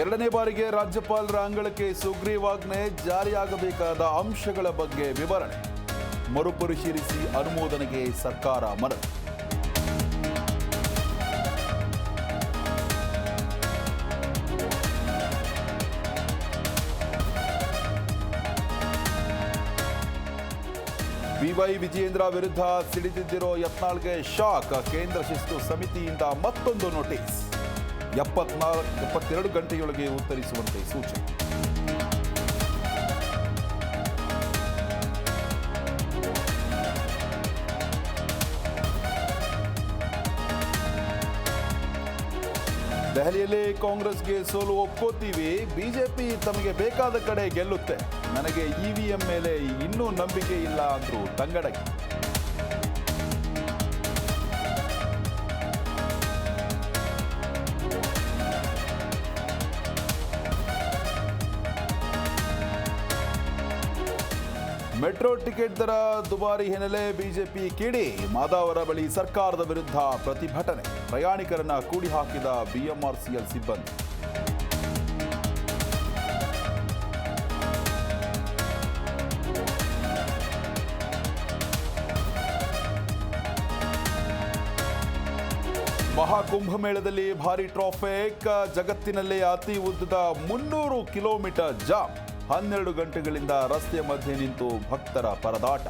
ಎರಡನೇ ಬಾರಿಗೆ ರಾಜ್ಯಪಾಲರ ಅಂಗಳಕ್ಕೆ ಸುಗ್ರೀವಾಜ್ಞೆ ಜಾರಿಯಾಗಬೇಕಾದ ಅಂಶಗಳ ಬಗ್ಗೆ ವಿವರಣೆ. ಮರುಪರಿಶೀಲಿಸಿ ಅನುಮೋದನೆಗೆ ಸರ್ಕಾರ ಮನವಿ. ಬಿವೈ ವಿಜಯೇಂದ್ರ ವಿರುದ್ಧ ಸಿಡಿದಿದ್ದಿರೋ ಯತ್ನಾಳ್ಗೆ ಶಾಕ್. ಕೇಂದ್ರ ಶಿಸ್ತು ಸಮಿತಿಯಿಂದ ಮತ್ತೊಂದು ನೋಟಿಸ್. ಎಪ್ಪತ್ನಾಲ್ಕು, ಎಪ್ಪತ್ತೆರಡು ಗಂಟೆಯೊಳಗೆ ಉತ್ತರಿಸುವಂತೆ ಸೂಚನೆ. ದೆಹಲಿಯಲ್ಲಿ ಕಾಂಗ್ರೆಸ್ಗೆ ಸೋಲು ಒಪ್ಕೋತೀವಿ ಬಿಜೆಪಿ ತಮಗೆ ಬೇಕಾದ ಕಡೆ ಗೆಲ್ಲುತ್ತೆ. ನನಗೆ ಇವಿಎಂ ಮೇಲೆ ಇನ್ನೂ ನಂಬಿಕೆ ಇಲ್ಲ ಅಂದ್ರು ತಂಗಡಗಿ. ಮೆಟ್ರೋ ಟಿಕೆಟ್ ದರ ದುಬಾರಿ ಹಿನ್ನೆಲೆ ಬಿಜೆಪಿ ಕಿಡಿ. ಮಾದಾವರ ಬಳಿ ಸರ್ಕಾರದ ವಿರುದ್ಧ ಪ್ರತಿಭಟನೆ. ಪ್ರಯಾಣಿಕರನ್ನ ಕೂಡಿ ಹಾಕಿದ ಬಿಎಂಆರ್ಸಿಎಲ್ ಸಿಬ್ಬಂದಿ. ಮಹಾಕುಂಭಮೇಳದಲ್ಲಿ ಭಾರಿ ಟ್ರಾಫಿಕ್. ಜಗತ್ತಿನಲ್ಲೇ ಅತಿ ಉದ್ದದ ಮುನ್ನೂರು ಕಿಲೋಮೀಟರ್ ಜಾಮ್. ಹನ್ನೆರಡು ಗಂಟೆಗಳಿಂದ ರಸ್ತೆಯ ಮಧ್ಯೆ ನಿಂತು ಭಕ್ತರ ಪರದಾಟ.